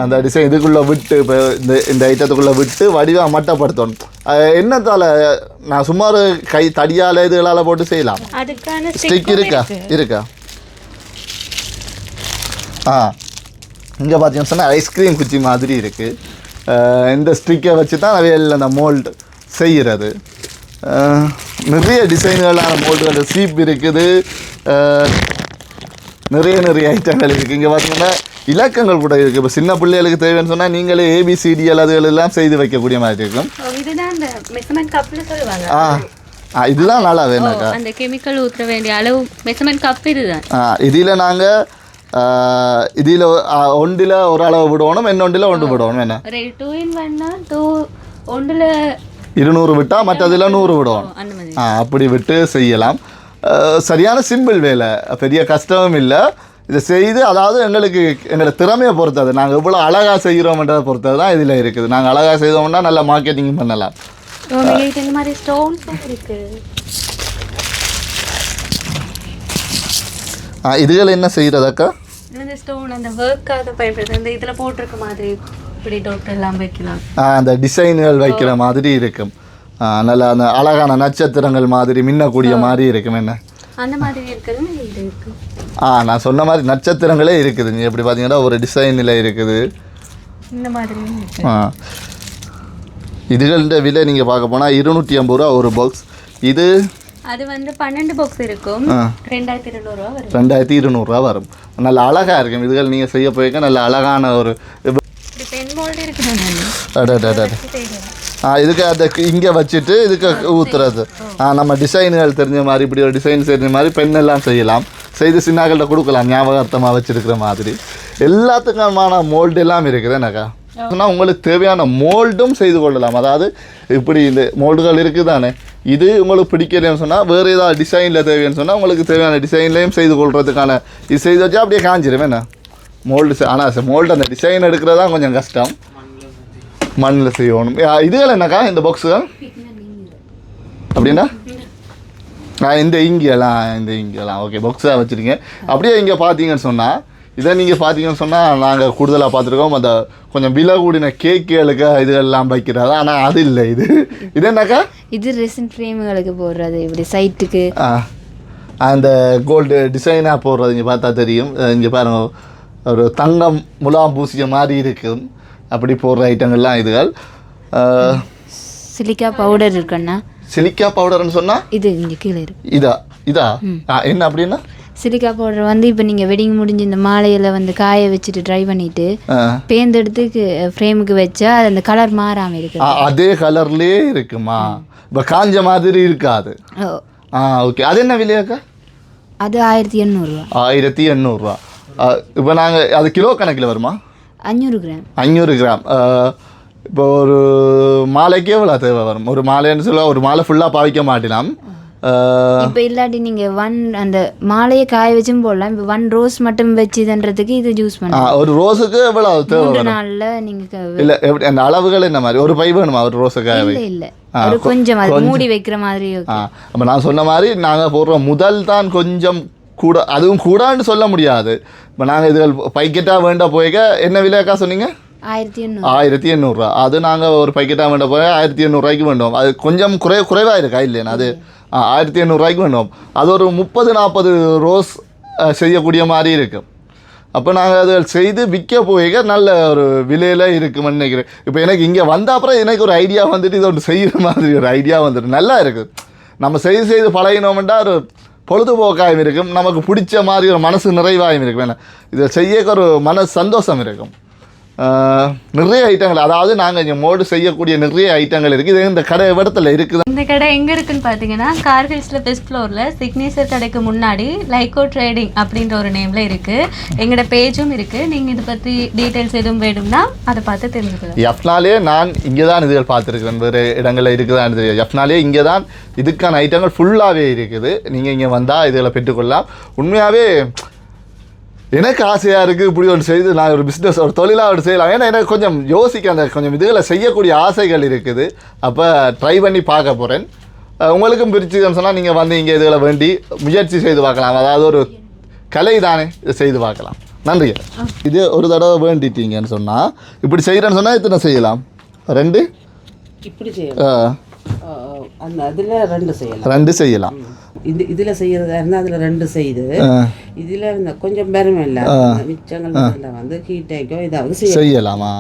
Speaker 1: அந்த டிசைன் இதுக்குள்ளே விட்டு இப்போ இந்த இந்த ஐட்டத்துக்குள்ளே விட்டு வடிவாக மட்டப்படுத்தணும். என்னத்தால் நான் சும்மா ஒரு கை தடியால் இதுகளால் போட்டு செய்யலாம்? ஸ்டிக் இருக்கா. இருக்கா? ஆ. இங்கே பார்த்தீங்கன்னு சொன்னால் ஐஸ்கிரீம் குச்சி மாதிரி இருக்குது இந்த ஸ்டிக்கை வச்சு தான் அவையில் அந்த மோல்டு செய்கிறது நிறைய டிசைன்களான மோல்டுகள் சீப் இருக்குது. நிறைய நிறைய ஐட்டங்கள் இருக்குது இங்கே பார்த்தீங்கன்னா இலக்கங்கள் கூட இருக்குது இப்போ சின்ன பிள்ளைகளுக்கு தேவைன்னு சொன்னால் நீங்களே அதுகள் எல்லாம் செய்து வைக்கக்கூடிய மாதிரி இருக்கும். ஆ. ஆ இதுதான் நல்லா
Speaker 5: ஓ,
Speaker 1: வேணாக்கா
Speaker 5: அந்த கெமிக்கல் ஊற்ற வேண்டிய அளவு மெஷர்மெண்ட் கப் இதுதான்.
Speaker 1: இதில் நாங்கள் இதில் ஒன்று விடணும் என்ன?
Speaker 5: டூ இன் ஒன்னா டூ ஒன்றில்
Speaker 1: இருநூறு விட்டால் மற்றதில் நூறு ஆ அப்படி விட்டு செய்யலாம். சரியான சிம்பிள் வேலை. பெரிய கஷ்டமும் இல்லை. இதை செய்து அதாவது எங்களுக்கு எங்களோட திறமையை பொறுத்தது. நாங்கள் எவ்வளோ அழகாக செய்கிறோம்ன்றதை பொறுத்தது தான் இதில் இருக்குது. நாங்கள் அழகாக செய்தோம்னா நல்லா மார்க்கெட்டிங் பண்ணலாம்.
Speaker 5: இந்த மாதிரி ஸ்டோன்ஸும் இருக்கு.
Speaker 1: இதுகள் என்ன செய்கிறதாக்கா
Speaker 5: இது வந்து ஸ்டோன் அந்த ஒர்க்காக பயன்படுது இந்த இதில் போட்டிருக்க மாதிரி இப்படி டோட் எல்லாம் வைக்கலாம்.
Speaker 1: அந்த டிசைன்கள் வைக்கிற மாதிரி இருக்கும். நல்ல அந்த அழகான நட்சத்திரங்கள் மாதிரி மின்னக்கூடிய மாதிரி இருக்கும். என்ன?
Speaker 5: அந்த மாதிரி இருக்கிறது இது இருக்கு
Speaker 1: ஆ நான் சொன்ன மாதிரி நட்சத்திரங்களே இருக்குது. நீங்கள் எப்படி பார்த்தீங்கன்னா ஒரு டிசைனில் இருக்குது.
Speaker 5: இந்த இருக்கு.
Speaker 1: ஆ. இதுகளோட விலை நீங்கள் பார்க்க போனால் இருநூற்றி ஐம்பது ரூபா ஒரு பாக்ஸ் இது
Speaker 5: அது வந்து பன்னெண்டு பாக்ஸ் இருக்கும். ரெண்டாயிரத்தி இருநூறுவா வரும்.
Speaker 1: ரெண்டாயிரத்தி இருநூறுவா வரும். நல்ல அழகாக இருக்கும். இதுகள் நீங்கள் செய்ய போயிருக்க நல்ல அழகான ஒரு. ஆ இதுக்கு அதை இங்கே வச்சுட்டு இதுக்கு ஊற்றுறது ஆ நம்ம டிசைன்கள் தெரிஞ்ச மாதிரி இப்படி ஒரு டிசைன் தெரிஞ்ச மாதிரி பெண்ணெல்லாம் செய்யலாம். செய்து சின்னாக்கள்கிட்ட கொடுக்கலாம். ஞாபகார்த்தமாக வச்சிருக்கிற மாதிரி. எல்லாத்துக்குமான மோல்டு எல்லாம் இருக்குது எனக்கா சொன்னால் உங்களுக்கு தேவையான மோல்டும் செய்து கொள்ளலாம். அதாவது இப்படி இந்த மோல்டுகள் இருக்குது தானே இது உங்களுக்கு பிடிக்கலன்னு சொன்னால் வேறு ஏதாவது டிசைனில் தேவைன்னு சொன்னால் உங்களுக்கு தேவையான டிசைன்லேயும் செய்து கொள்றதுக்கான இது செய்து வச்சா அப்படியே காஞ்சிரும். என்ன? மோல்டு ஆனால் மோல்டு அந்த டிசைன் எடுக்கிறது தான் கொஞ்சம் கஷ்டம். மண்ணில் செய்யணும். இதுகள் என்னக்கா? இந்த பாக்ஸுகள் அப்படின்னா? ஆ இந்த இங்கெல்லாம் இந்த இங்கெல்லாம். ஓகே பாக்ஸாக வச்சுருக்கேன். அப்படியே இங்கே பார்த்தீங்கன்னு சொன்னால் இதை நீங்கள் பார்த்தீங்கன்னு சொன்னால் நாங்கள் கூடுதலாக பார்த்துருக்கோம் அந்த கொஞ்சம் விலை கூடின கேக்குகளுக்கு இதெல்லாம் வைக்கிறது ஆனால் அது இல்லை. இது இது என்னக்கா?
Speaker 3: இது ரெசின் ஃப்ரேம்களுக்கு போடுறது. இப்படி சைட்டுக்கு
Speaker 1: அந்த கோல்டு டிசைனாக போடுறது இங்கே பார்த்தா தெரியும். இங்கே பாருங்க. ஒரு தங்கம் முலாம் பூசிய மாதிரி இருக்கும். அப்படி போடுற ஐட்டங்கள்லாம் இதுகள்.
Speaker 3: சிலிக்கா பவுடர் இருக்குண்ணா
Speaker 1: சிலிக்கா பவுடர்னு சொன்னால்
Speaker 3: இது இங்கே கீழே இருக்கு.
Speaker 1: இதா இதா? என்ன அப்படின்னா?
Speaker 3: சிலிக்கா பவுடர் வந்து இப்போ நீங்கள் வெட்டிங் முடிஞ்சு இந்த மாலையில் வந்து காய வச்சுட்டு ட்ரை பண்ணிட்டு. பேந்தெடுத்து ஃப்ரேமுக்கு வச்சா அது அந்த கலர் மாறாமல் இருக்கு
Speaker 1: அதே கலர்லேயே இருக்குமா? இப்போ காஞ்ச மாதிரி இருக்காது. ஆ ஓகே அது என்ன விலையாக்கா
Speaker 3: அது ஆயிரத்தி எண்ணூறுரூவா
Speaker 1: ஆயிரத்தி எண்ணூறுரூவா இப்போ நாங்கள் அது கிலோ கணக்கில் வருமா?
Speaker 3: அஞ்சூறு கிராம்
Speaker 1: அஞ்சூறு கிராம் இப்போ ஒரு மாலைக்கு எவ்வளோ தேவை வரும்? ஒரு மாலைன்னு சொல்ல ஒரு மாலை ஃபுல்லாக பாவிக்க மாட்டலாம்
Speaker 3: இப்போ இல்லாட்டி நீங்கள் ஒன் அந்த மாலையை காய வச்சும் போடலாம். இப்போ ஒன் ரோஸ் மட்டும் வச்சுதுன்றதுக்கு இது
Speaker 1: ஆ,
Speaker 3: பண்ணலாம்.
Speaker 1: ஒரு ரோஸுக்கு எவ்வளோ தேவை
Speaker 3: நாளில் நீங்கள்
Speaker 1: இல்லை எப்படி அந்த அளவுகள் என்ன மாதிரி? ஒரு பை வேணுமா ஒரு ரோஸுக்காக
Speaker 3: இல்லை இல்லை.
Speaker 1: ஆ,
Speaker 3: ஒரு கொஞ்சம் அது. மூடி வைக்கிற மாதிரி
Speaker 1: அப்போ நான் சொன்ன மாதிரி நாங்கள் போடுற முதல் தான் கொஞ்சம் கூட அதுவும் கூடான்னு சொல்ல முடியாது. இப்போ நாங்கள் இதுகள் பைக்கெட்டாக வேண்ட போய்க்க என்ன விலையாக்கா சொன்னீங்க?
Speaker 3: ஆயிரத்தி எண்ணூறு.
Speaker 1: ஆயிரத்தி எண்ணூறுரூவா அது நாங்கள் ஒரு பைக்கெட்டாக வேண்ட போய் ஆயிரத்தி எண்ணூறுரூவாய்க்கு வேண்டுவோம். அது கொஞ்சம் குறை குறைவாக இருக்கா இல்லையா? அது ஆயிரத்தி எண்ணூறுரூவாய்க்கு வேணும். அது ஒரு முப்பது நாற்பது ரோஸ் செய்யக்கூடிய மாதிரி இருக்கும் அப்போ நாங்கள் அதை செய்து விற்க போய்க்க நல்ல ஒரு விலையில் இருக்குமென்னு நினைக்கிறேன். இப்போ எனக்கு இங்கே வந்த அப்புறம் எனக்கு ஒரு ஐடியா வந்துட்டு இது ஒன்று செய்கிற மாதிரி ஒரு ஐடியா வந்துட்டு நல்லா இருக்குது நம்ம செய்து செய்து பழகினோம்னா ஒரு பொழுதுபோக்காயும் இருக்கும். நமக்கு பிடிச்ச மாதிரி ஒரு மனசு நிறைவாயும் இருக்கும். ஏன்னா இதை செய்ய ஒரு மன சந்தோஷம் இருக்கும். நிறைய ஐட்டங்கள் அதாவது நாங்கள் இங்கே மோடு செய்யக்கூடிய நிறைய ஐட்டங்கள் இருக்குது இது இந்த கடை இடத்துல இருக்குது.
Speaker 5: இந்த கடை எங்க இருக்குன்னு பாத்தீங்கன்னா கார்கில்ஸ்ல பெஸ்ட் ஃப்ளோர்ல சிக்னேச்சர் கடைக்கு முன்னாடி லைகோ ட்ரேடிங் அப்படின்ற ஒரு நேம்ல இருக்கு. எங்களோட பேஜும் இருக்கு. நீங்க இதை பத்தி டீடைல்ஸ் எதுவும் வேணும்னா அதை பார்த்து தெரிஞ்சுக்கலாம்.
Speaker 1: எஃப்னாலே நான் இங்கே தான் இதுகள் பார்த்துருக்கேன் வேறு இடங்களில் இருக்குதான்னு தெரியும் எஃப்னாலே இங்கே தான் இதுக்கான ஐட்டங்கள் ஃபுல்லாகவே இருக்குது. நீங்கள் இங்கே வந்தால் இதுகளை பெற்றுக்கொள்ளலாம். உண்மையாகவே எனக்கு ஆசையாக இருக்குது இப்படி ஒன்று செய்து நான் ஒரு பிஸ்னஸ் ஒரு தொழிலாக ஒன்று செய்யலாம். ஏன்னா எனக்கு கொஞ்சம் யோசிக்க அந்த கொஞ்சம் இதுகளை செய்யக்கூடிய ஆசைகள் இருக்குது. அப்போ ட்ரை பண்ணி பார்க்க போகிறேன் உங்களுக்கும் பிரிச்சுன்னு சொன்னால் நீங்கள் வந்து இங்கே இதுகளை வேண்டி முயற்சி செய்து பார்க்கலாம். அதாவது ஒரு கலை தானே இதை செய்து பார்க்கலாம். நன்றி. இது ஒரு தடவை வேண்டிட்டீங்கன்னு சொன்னால் இப்படி செய்கிறேன்னு சொன்னால் இத்தனை செய்யலாம்? ரெண்டு?
Speaker 2: இப்படி செய்யலாம்.
Speaker 1: ஆ,
Speaker 2: ஆ, அந்த அதில் ரெண்டு செய்யலாம்.
Speaker 1: ரெண்டு செய்யலாம்.
Speaker 2: இது இதில் செய்யறதா இருந்தால் அதில் ரெண்டு செய்து இதில் இந்த கொஞ்சம் பெருமை இல்லை. மிச்சங்கள் வந்து கீட்டைக்கோ இதாவது செய்ய
Speaker 1: செய்யலாமா.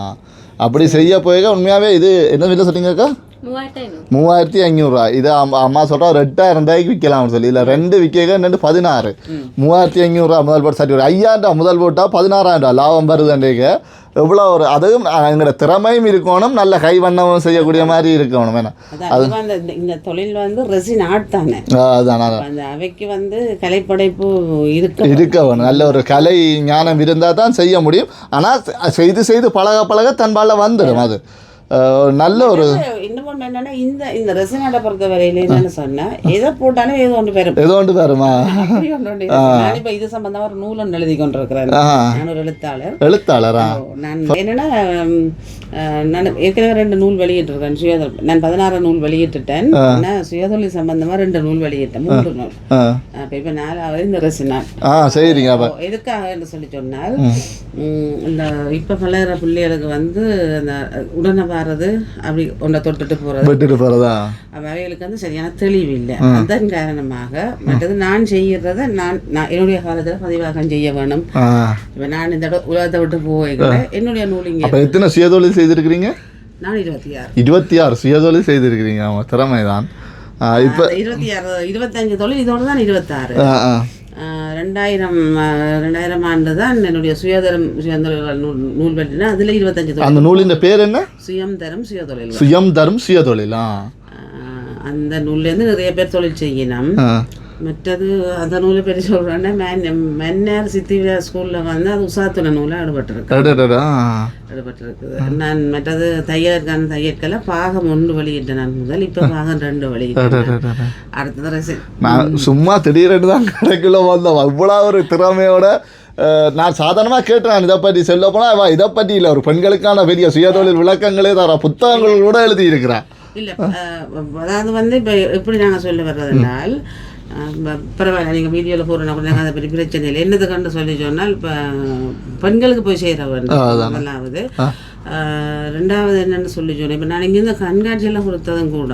Speaker 1: அப்படி செய்ய போய் உண்மையாகவே இது என்ன விலை சொன்னீங்கக்கா
Speaker 5: மூவாயிரத்தி ஐநூறு.
Speaker 1: மூவாயிரத்தி ஐநூறுரூவா இது அம்மா சொல்கிறா ஒரு எட்டாயிரம் ரூபாய்க்கு விற்கலாம்னு சொல்லி. இல்லை ரெண்டு விற்க ரெண்டு பதினாறு. மூவாயிரத்தி ஐநூறுரூவா முதல் போட்டு சரி ஒரு ஐயாயிரம் ரூபா முதல் போட்டால் பதினாறாயிரம் ரூபா லாபம் வருதுன்றீங்க. எவ்வளோ ஒரு அதுவும் எங்களோட திறமையும் இருக்கணும் நல்ல கை வண்ணமும் செய்யக்கூடிய மாதிரி இருக்கணும். வேணா
Speaker 2: அது இந்த- தொழில் வந்து ரெசின் ஆர்ட் தானே. அந்த அவைக்கு வந்து கலைப்படைப்பு இருக்க
Speaker 1: இருக்க வேணும். நல்ல ஒரு கலை ஞானம் இருந்தால் தான் செய்ய முடியும். ஆனால் செய்து செய்து பழக பழக தன்பால வந்துடும் அது. நல்ல ஒரு
Speaker 2: இன்னும் என்னன்னா இந்த இந்த ரெசின் ஆர்ட்டை பொறுத்த வரையில என்னன்னு சொன்னா எதை போட்டாலும் ஏதோ ஒன்று பெறும்?
Speaker 1: ஏதோ ஒன்று வருமா.
Speaker 2: நான் இப்போ இது சம்பந்தமா ஒரு நூல் ஒன்று எழுதி கொண்டிருக்கிறேன். நான் ஒரு எழுத்தாளர்.
Speaker 1: எழுத்தாளரா?
Speaker 2: நான் என்னன்னா நான் ஏற்கனவே ரெண்டு நூல் வெளியிட்டிருக்கேன் சுயதொழில் நான் பதினாறு நூல் வெளியிட்டுட்டேன். ஆனால் சுயதொழில் சம்பந்தமா ரெண்டு நூல் வெளியிட்டேன். மூன்று நூல். அப்போ இப்போ நாலாவது இந்த ரெசினாட்
Speaker 1: ஆ சரிங்க.
Speaker 2: எதுக்காக என்று சொல்லி சொன்னால் இந்த இப்போ பழகிற பிள்ளைகளுக்கு வந்து அந்த உடனே வர்றது அப்படி ஒன்றை தொட்டுட்டு போகிறது
Speaker 1: விட்டுட்டு போகிறதா
Speaker 2: அவைகளுக்கு வந்து சரியான தெளிவு இல்லை. அதன் காரணமாக மற்றது நான் செய்யறத நான் நான் என்னுடைய காலத்தில் பதிவாகம் செய்ய வேணும். இப்போ நான் இந்த உலகத்தை விட்டு போய்கிறேன் என்னுடைய நூல் இங்கே
Speaker 1: அப்போ எத்தனை சுயதொழில் செய்திருக்கிறீங்க?
Speaker 2: நான் இருபத்தி ஆறு
Speaker 1: இருபத்தி ஆறு சுயதொழில் செய்திருக்கிறீங்க. ஆமாம் திறமை தான் இப்போ
Speaker 2: இருபத்தி ஆறு இருபத்தஞ்சு தொழில் இதோட தான் இருபத்தாறு. ரெண்டாயிரம் ரெண்டாயிரம் ஆண்டு தான் என்னுடைய சுயதரம் சுயந்தொழில்கள் நூல் நூல் வெளியினா அதில் இருபத்தஞ்சு
Speaker 1: அந்த நூலின் பேர் என்ன?
Speaker 2: சுயம் தரம் சுயதொழில்
Speaker 1: சுயம் தரும் சுயதொழில்?
Speaker 2: அந்த நூல்லேருந்து நிறைய பேர் தொழில் செய்யணும். மற்றது அந்த நூலை பற்றி சொல்கிறேன்னா மேன் மன்னர் சித்திவிழா ஸ்கூலில் வந்து அது உசாத்துண நூலாக ஈடுபட்டிருக்கு
Speaker 1: அடடடா.
Speaker 2: ஈடுபட்டிருக்குது நான் மற்றது தையலுக்கான தையற்களை பாகம் ஒன்று வெளியிட்டேன் நான் முதல் இப்போ பாகம் ரெண்டு வெளியிட்டேன். அடுத்தது
Speaker 1: நான் சும்மா திடீரென்று தான் கடைக்குள்ள வந்தோம் அவ்வளோ ஒரு திறமையோட நான் சாதாரணமாக கேட்டேன் இதை பற்றி சொல்ல போனால் இதை பற்றி இல்லை ஒரு பெண்களுக்கான பெரிய சுயதொழில் விளக்கங்களே தர புத்தகங்கள் கூட எழுதி இருக்கிறேன்
Speaker 2: இல்லை அதாவது வந்து இப்போ எப்படி நாங்கள் சொல்ல வர்றதுனால் பரவாயில்ல நீங்கள் வீடியோவில் கூட நாங்கள் அதை பற்றி பிரச்சனை இல்லை. என்னது கண்டு சொல்லி சொன்னால் இப்போ பெண்களுக்கு போய் வேண்டும். முதலாவது. ரெண்டாவது என்னன்னு சொல்லி சொன்னேன். இப்போ நான் இங்கேருந்து கண்காட்சியெல்லாம் கொடுத்ததும் கூட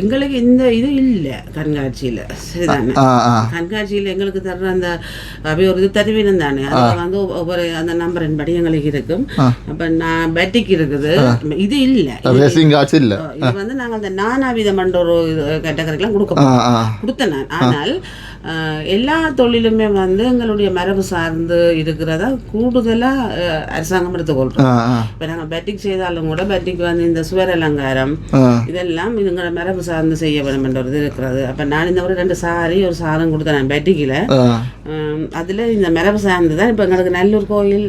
Speaker 2: எங்களுக்கு இந்த இது இல்லை கண்காட்சியில். சரிதானே? கண்காட்சியில் எங்களுக்கு தர்ற அந்த அப்படி ஒரு இது தருவீனம் தானே. அதில் வந்து ஒவ்வொரு அந்த நம்பரின் படி எங்களுக்கு இருக்கும். அப்போ நான் பேட்டிக் இருக்குது இது இல்லை. இது வந்து நாங்கள் அந்த நானாவிதம் என்ற ஒரு கேட்டகரிக்கெலாம் கொடுக்க கொடுத்தேன் நான். ஆனால் எல்லா தொழிலுமே வந்து எங்களுடைய மரபு சார்ந்து இருக்கிறதா கூடுதலாக அரசாங்கம்
Speaker 1: ஆ
Speaker 2: இப்போ நாங்கள் பேட்டிக் செய்தாலும் கூட பேட்டிக் வந்து இந்த சுவர் அலங்காரம் இதெல்லாம் இதுங்கள மரபு சார்ந்து செய்ய வேண்டும் என்ற இது இருக்கிறது. அப்போ நான் இந்த ஒரு ரெண்டு சாரி ஒரு சாரம் கொடுத்தேன் பேட்டிக்கில் அதில் இந்த மரபு சார்ந்து தான் இப்போ எங்களுக்கு நல்லூர் கோயில்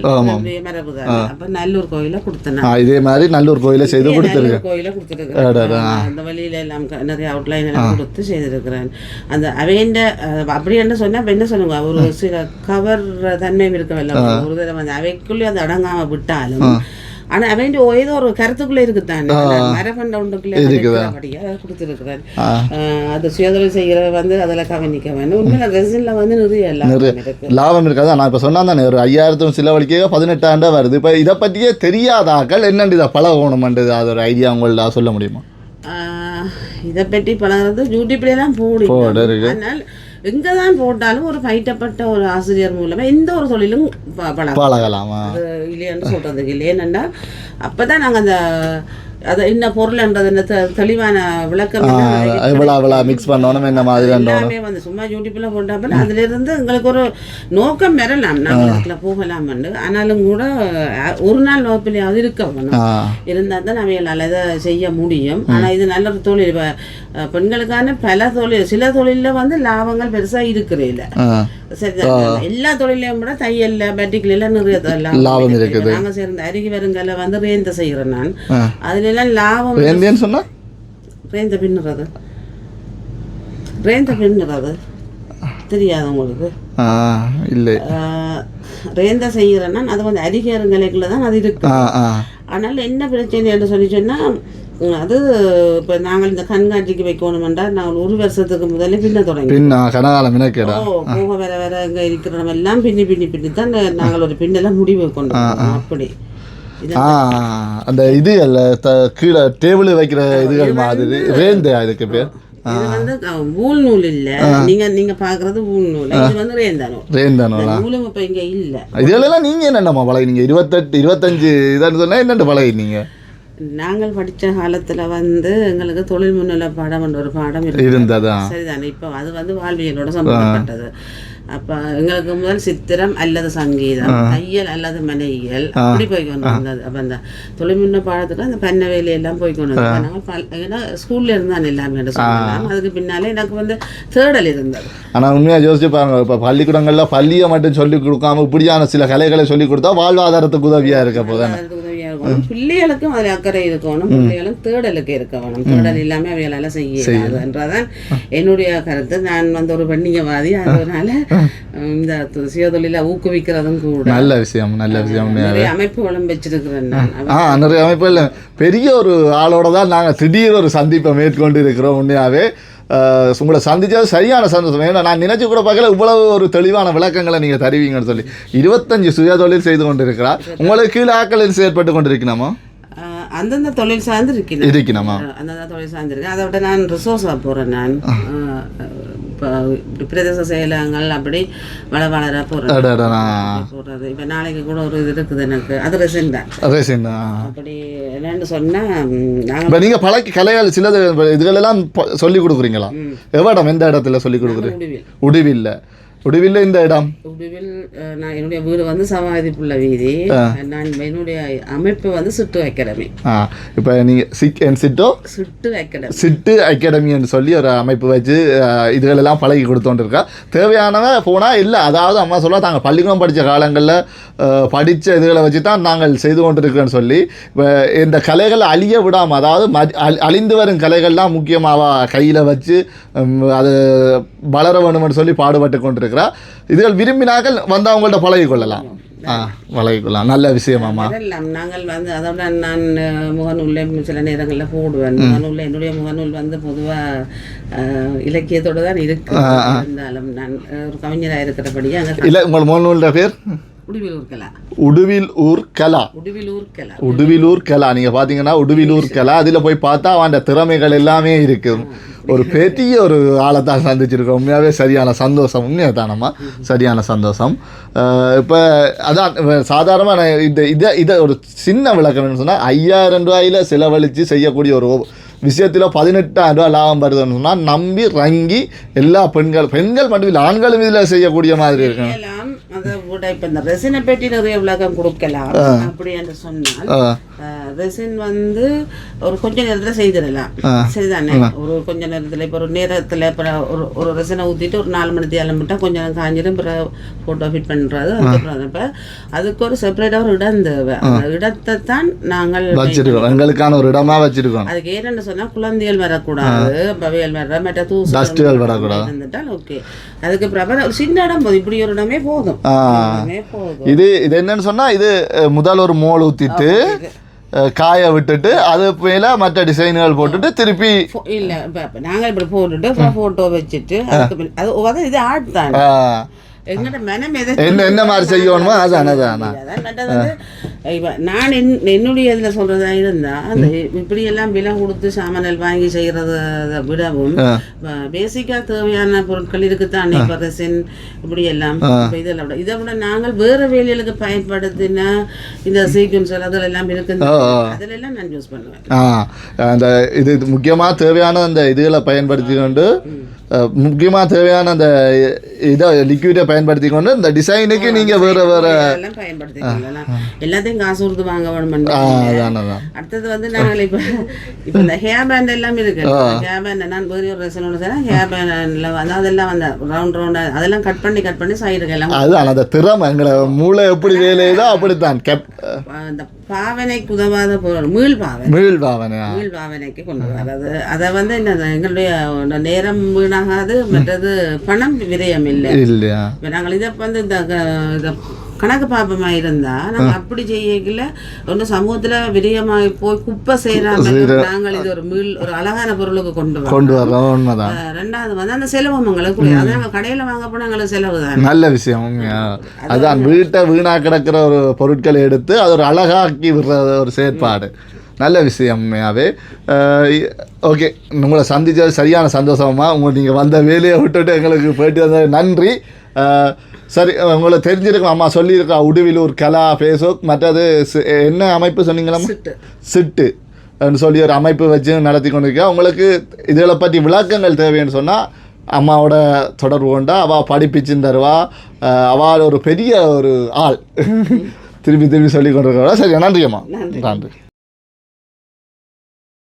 Speaker 2: மரபு தான். அப்போ நல்லூர் கோயிலை கொடுத்தேன்
Speaker 1: இதே மாதிரி நல்லூர் கோயிலை செய்து கொடுத்துருக்கேன்
Speaker 2: நல்லூர் கோயிலை கொடுத்துருக்கிறேன். அந்த வழியில எல்லாம் நிறைய அவுட்லைன் எல்லாம் கொடுத்து செய்திருக்கிறேன். அந்த அவைண்ட அப்படி என்ன சொன்னா அப்ப என்ன சொல்லுங்க? ஒரு சில கவர் தன்மை இருக்கவில்லை ஒரு தடவை வந்து அவைக்குள்ளே அது அடங்காம விட்டாலும் ஆனா அவன் ஏதோ ஒரு கருத்துக்குள்ள இருக்குதான் இருக்கிறபடியா அதை கொடுத்துருக்கிறார். அது சுயதொழில் செய்கிற வந்து அதில் கவனிக்க வேணும் உண்மையில ரெசின்ல வந்து நிறைய லாபம் இருக்கு.
Speaker 1: லாபம் இருக்காது. நான் இப்போ சொன்னா தானே ஒரு ஐயாயிரத்தும் சிலவழிக்க பதினெட்டாண்டா வருது. இப்போ இதை பற்றியே தெரியாத ஆக்கள் என்னண்டு இதை பழகணுமென்றது அது ஒரு ஐடியா உங்கள்ட்ட சொல்ல முடியுமா?
Speaker 2: இதை பற்றி பழகிறது யூடியூப்லேயே தான் போடி. ஆனால் எங்கே தான் போட்டாலும் ஒரு பயிட்டப்பட்ட ஒரு ஆசிரியர் மூலமா எந்த ஒரு தொழிலும் பழகலாம்.
Speaker 1: பழகலாமா
Speaker 2: இல்லையான்னு சொல்றதுக்கு இல்லை. ஏனென்னா அப்பதான் நாங்க அந்த அது என்ன பொருள்ன்றது என்ன தெளிவான விளக்கம் என்ன? அதுக்கு
Speaker 1: இவ்வளோ இவ்வளோ மிக்ஸ் பண்ணணும் என்ன மாதிரி பண்ணணும்
Speaker 2: எல்லாமே வந்து சும்மா யூடியூப்ல போட்டாப்பல அதுல இருந்து எங்களுக்கு ஒரு நோக்கம் பெறலாம் நாங்கள் அதுக்குள்ள போகலாம் ஆனாலும் கூட ஒரு நாள் நோக்கிலையாவது இருக்க இருந்தால் தான் அவைகளால் இதை செய்ய முடியும். ஆனா இது நல்ல ஒரு தொழில். இப்ப, பெண்களுக்கான பல தொழில் சில தொழில்ல வந்து லாபங்கள் பெருசா சரிதான் எல்லா தொழிலையும் விட தையல்ல பேட்டிக்ல எல்லாம் நிறைய
Speaker 1: லாபம் இருக்குது.
Speaker 2: நாங்க சேர்ந்த அருகி வருங்கல்ல வந்து ரேந்த செய்யறேன் நான். அதுல எல்லாம் லாபம்
Speaker 1: என்னன்னு சொன்னா?
Speaker 2: ரேந்த பின்னுறது ரேந்த பின்னுறது தெரியாது உங்களுக்கு?
Speaker 1: இல்லை.
Speaker 2: ரேந்த செய்யறேன்னா அது வந்து அரிகருங்கலைக்குள்ள தான் அது இருக்கு. ஆனால் என்ன பிரச்சனை என்று சொல்லி சொன்னால் அது இப்போ நாங்கள் இந்த கண்காட்சிக்கு வைக்கணுமெண்டா நாங்கள் ஒரு வருஷத்துக்கு முதல்ல பின்ன தொடங்கி
Speaker 1: பின்ன கனகாலம்
Speaker 2: ஓ போக வர வர இங்கே இருக்கிற நம்ம எல்லாம் பின்னி பின்னி பின்னி தான் நாங்கள் ஒரு பின்னெல்லாம் முடிவு கொண்டு வரோம். அப்படி.
Speaker 1: அந்த இது அல்ல கீழே டேபிள் வைக்கிற இதுகள் மாதிரி ரேந்து அதுக்கு பேர்.
Speaker 2: இது வந்து ஊல் நூல் இல்ல. நீங்க நீங்க பாக்குறது ஊல் நூல். இது வந்து ரேந்தா நூல். நூலும் இப்ப இங்க இல்ல.
Speaker 1: இதுகளெல்லாம் நீங்க என்னென்னம்மா பழகினீங்க? இருபத்தெட்டு இருபத்தஞ்சு இதான்னு சொன்னா என்னென்ன பழகினீங்க?
Speaker 2: நாங்கள் படிச்ச காலத்துல வந்து எங்களுக்கு தொழில் முன்னிலை பாடம் என்ற ஒரு பாடம்
Speaker 1: இருந்ததா.
Speaker 2: சரிதானே? இப்போ அது வந்து வாழ்வியலோட சம்பந்தப்பட்டது. அப்ப எங்களுக்கு முதல் சித்திரம் அல்லது சங்கீதம் தையல் அல்லது மனையியல் அப்படி போய் கொண்டு வந்தது அப்ப அந்த தொழில்முன்ன பாடத்துக்கு அந்த பண்ண வேலையெல்லாம் போய் கொண்டு பல்- ஏன்னா ஸ்கூல்ல இருந்தான் எல்லாமே சொல்லலாம் அதுக்கு பின்னாலே எனக்கு வந்து தேடல் இருந்தது
Speaker 1: ஆனா உண்மையா யோசிச்சு பாருங்க இப்ப பள்ளிக்கூடங்கள்ல பள்ளியை மட்டும் சொல்லி கொடுக்காம இப்படியான சில கலைகளை சொல்லி கொடுத்தா வாழ்வாதாரத்துக்கு உதவியா இருக்க போதானே
Speaker 2: இருக்கணும் பிள்ளைகளுக்கும் அதில் அக்கறை இருக்கணும் பிள்ளைகளும் தேடலுக்கு இருக்க வேணும். தேடல் இல்லாம அவைகளால செய்ய என்றதான் என்னுடைய கருத்து. நான் வந்து ஒரு பெண்ணியவாதி அதனால இந்த சுயதொழில ஊக்குவிக்கிறதும் கூட.
Speaker 1: நல்ல விஷயம் நல்ல விஷயம்.
Speaker 2: நிறைய அமைப்புகளும் வச்சிருக்கிறேன்
Speaker 1: நிறைய அமைப்புகள். பெரிய ஒரு ஆளோட தான் நாங்கள் திடீர் ஒரு சந்திப்பை மேற்கொண்டு இருக்கிறோம் உண்மையாகவே அஹ், உங்களை சந்திச்சது சரியான சந்தோஷம். ஏன்னா நான் நினைச்சு கூட பார்க்கல இவ்வளவு ஒரு தெளிவான விளக்கங்களை நீங்கள் தருவீங்கன்னு சொல்லி. இருபத்தஞ்சு சுயதொழில் செய்து கொண்டு இருக்கிறார் உங்களுக்கு கீழே ஆக்களில் செயற்பட்டு கொண்டு இருக்கணுமா
Speaker 2: ஆஹ் அந்தந்த தொழில் சார்ந்து இருக்கிறேன்
Speaker 1: இருக்கணுமா
Speaker 2: அந்தந்த தொழில் சார்ந்திருக்கேன் அதை விட நான் ரிசோர்ஸாக போகிறேன் நான். இப்போ பிரதேச செயலகங்கள் அப்படி வள வளர போடுறது இப்போ நாளைக்கு கூட ஒரு இது இருக்குது எனக்கு. அது ரெசன் தான்.
Speaker 1: ரேசின்
Speaker 2: அப்படி என்னன்னு சொன்னால்
Speaker 1: இப்போ நீங்கள் பழக்கி கலைகள் சிலது இதுகளெல்லாம் சொல்லி கொடுக்குறீங்களா? எவ்விடம் எந்த இடத்துல சொல்லி கொடுக்குறீங்க?
Speaker 2: முடிவில்
Speaker 1: உடுவில்ல இந்த இடம்
Speaker 2: முடிவில் நான் என்னுடைய வீடு வந்து சமாதி புள்ள வீதி நான் என்னுடைய அமைப்பு வந்து சிட்டு அகாடமி.
Speaker 1: இப்போ நீங்கள் சிக் அண்ட் சிட்டோ
Speaker 2: சிட்டு அகாடமி.
Speaker 1: சிட்டு அகாடமின்னு சொல்லி ஒரு அமைப்பு வச்சு இதுகளெல்லாம் பழகி கொடுத்தோன்ட்டு இருக்கா தேவையானவ போனால் இல்லை அதாவது அம்மா சொல்ல தாங்கள் பள்ளிக்கூடம் படித்த காலங்களில் படித்த இதுகளை வச்சு தான் நாங்கள் செய்து கொண்டிருக்கிறோன்னு சொல்லி இப்போ இந்த கலைகளை அழிய விடாமல் அதாவது அழிந்து வரும் கலைகள்லாம் முக்கியமாக கையில் வச்சு அது வளர வேணும்னு சொல்லி பாடுபட்டு கொண்டிருக்கிறா இதுகள் விரும்பினார்கள் வந்து அவங்கள்ட்ட பழகி கொள்ளலாம் ஆ பழகி கொள்ளலாம் நல்ல விஷயமாம்மா
Speaker 2: அதெல்லாம் நாங்கள் வந்து அதோட நான் முகநூல்ல சில நேரங்களில் போடுவேன். முகநூல்ல என்னுடைய முகநூல் வந்து பொதுவாக இலக்கியத்தோட தான் இருக்கு. இருந்தாலும் நான் ஒரு கவிஞராக இருக்கிறபடியே அங்கே
Speaker 1: இல்லை உங்கள் மோனோட பேர்?
Speaker 2: உடுவிலூர் கலா. உடுவிலூர் கலா.
Speaker 1: நீங்க பாத்தீங்கன்னா உடுவிலூர் கலா அதுல போய் பார்த்தா அவன் திறமைகள் எல்லாமே இருக்கு ஒரு பெரிய ஒரு ஆளை தான் சந்திச்சிருக்கோம். உண்மையாவே சரியான சந்தோஷம் உண்மையா தானம்மா சரியான சந்தோஷம். இப்ப அதான் இப்ப சாதாரணமா நான் இந்த இதை இதை ஒரு சின்ன விளக்கம் சொன்னா ஐயாயிரம் ரூபாயில செலவழிச்சு செய்யக்கூடிய ஒரு விஷயத்தில் பதினெட்டாயிரம் ரூபாய் லாபம் வருதுன்னு சொன்னால் நம்பி ரங்கி எல்லா பெண்கள் பெண்கள் மட்டும் இல்லை ஆண்களும் இதில் செய்யக்கூடிய மாதிரி இருக்கு.
Speaker 2: எல்லாம் அதை விட இப்போ இந்த ரெசினை பற்றி நிறைய விளக்கம் கொடுக்கலாம் அப்படி என்று சொன்னால் ரெசின் வந்து ஒரு கொஞ்ச நேரத்தில் செய்திடலாம். சரிதானே? ஒரு கொஞ்ச நேரத்தில் இப்போ ஒரு நேரத்தில் இப்போ ஒரு ஒரு ரெசினை ஊற்றிட்டு ஒரு நாலு மணி தேலம் விட்டால் நேரம் காஞ்சிடும் பிறகு ஃபோட்டோ ஃபிட் பண்ணுறது அதுக்கப்புறம் இப்போ அதுக்கு ஒரு செப்பரேட்டாக ஒரு இடம் தேவை. அந்த இடத்தை தான் நாங்கள்
Speaker 1: வச்சிருக்கோம். எங்களுக்கான ஒரு இடமா வச்சிருக்கோம்.
Speaker 2: அதுக்கு ஏன்னு சொன்னா குழந்தைகள் வரக்கூடாது பவையல் வர மற்ற தூசு. இருந்துட்டால் ஓகே அதுக்கு ஒரு சின்ன இடம் போதும். இப்படி ஒரு. இடமே போதும்.
Speaker 1: இது இது என்னன்னு சொன்னா இது முதல் ஒரு மோல் ஊத்திட்டு அஹ், காய விட்டுட்டு அது மேல மற்ற டிசைன்கள் போட்டுட்டு திருப்பி
Speaker 2: இல்ல இப்ப இப்ப நாங்க இப்படி போட்டுட்டு போட்டோ வச்சுட்டு அது இது ஆர்ட் தான்.
Speaker 1: என்ன என்ன மாதிரி செய்யணுமோ அதான் அதான்
Speaker 2: நான் என்- என்னுடைய இதுல சொல்றதா இருந்தா அந்த இப்படி எல்லாம் விலை கொடுத்து சாமான்கள் வாங்கி செய்யறத விடவும் பேசிக்கா தேவையான பொருட்கள் இருக்குதான் இப்ப ரெசின் இப்படி எல்லாம். இதெல்லாம் விட இதை விட நாங்கள் வேற வேலைகளுக்கு பயன்படுத்தின இந்த சீக்வன்ஸ் அதுல எல்லாம் இருக்கு அதுல எல்லாம் நான் யூஸ் பண்ணுவேன்.
Speaker 1: அந்த இது முக்கியமாக தேவையான அந்த இதுகளை பயன்படுத்தி கொண்டு முக்கியமாக தேவையான அந்த இதை லிக்விடை பயன்படுத்தி கொண்டு இந்த டிசைனுக்கு நீங்கள் வேறு வேறு
Speaker 2: பயன்படுத்திக்கலாம் எல்லாத்தையும் காசு கொடுத்து வாங்க வேணும் அடுத்தது வந்து நாங்கள் இப்போ இப்போ இந்த ஹேர் பேண்ட் எல்லாம் இருக்கு. ஹேர் பேண்ட் நான் வேறு ஒரு ரெசனோட சொன்னேன். ஹேர் பேண்டில் வந்து அதெல்லாம் வந்து ரவுண்ட் ரவுண்டாக அதெல்லாம் கட் பண்ணி கட் பண்ணி சைடுக்கு எல்லாம்
Speaker 1: அதுதான் அந்த திறமை எங்களை மூளை எப்படி வேலையுதோ அப்படித்தான். கெப்
Speaker 2: அந்த பாவனைக்கு உதவாத பொருள் மீள் பாவனை.
Speaker 1: மீள் பாவனையா
Speaker 2: மீள் பாவனைக்கு கொண்டு வர்றது அதை வந்து என்ன எங்களுடைய நேரம் வீணாகாது மற்றது பணம் விரயம் இல்லை
Speaker 1: இல்லையா
Speaker 2: நாங்கள் இதை வந்து இந்த கணக்கு பாப்பமா இருந்தா நாங்க அப்படி செய்யல ஒன்று சமூகத்துல விரயமாகி போய் குப்பை செய்யறாம நாங்கள் இது ஒரு மீள் ஒரு அழகான பொருளுக்கு கொண்டு வரோம்.
Speaker 1: கொண்டு
Speaker 2: அஹ் ரெண்டாவது வந்து அந்த செலவு எங்களுக்கு. அது நாங்கள் கடையில வாங்க போனால் எங்களுக்கு செலவு தான்.
Speaker 1: நல்ல விஷயம் அதான் வீட்டை வீணா கிடக்கிற ஒரு பொருட்களை எடுத்து அது ஒரு அழகாக்கி விடுற ஒரு செயற்பாடு. நல்ல விஷயம் ஓகே உங்களை சந்திச்சது சரியான சந்தோஷமா? உங்க நீங்கள் வந்த வேலையை விட்டுட்டு எங்களுக்கு போயிட்டு வந்தது நன்றி. சரி உங்களை தெரிஞ்சிருக்கும் அம்மா சொல்லியிருக்கா உடுவிலூர் கலா ஃபேஸ்புக் மற்றது என்ன அமைப்பு சொன்னீங்களாம்மா?
Speaker 2: சிட்டு.
Speaker 1: சிட்டு. ன்னு சொல்லி ஒரு அமைப்பு வச்சு நடத்தி கொண்டிருக்கா. உங்களுக்கு இதில் பற்றி விளக்கங்கள் தேவைன்னு சொன்னால் அம்மாவோட தொடர்பு கொண்டா அவள் படிப்பிச்சுன்னு தருவா. அவள் ஒரு பெரிய ஒரு ஆள். திருப்பி திருப்பி சொல்லி கொண்டிருக்கிறா. சரி நன்றி. அம்மா நன்றி.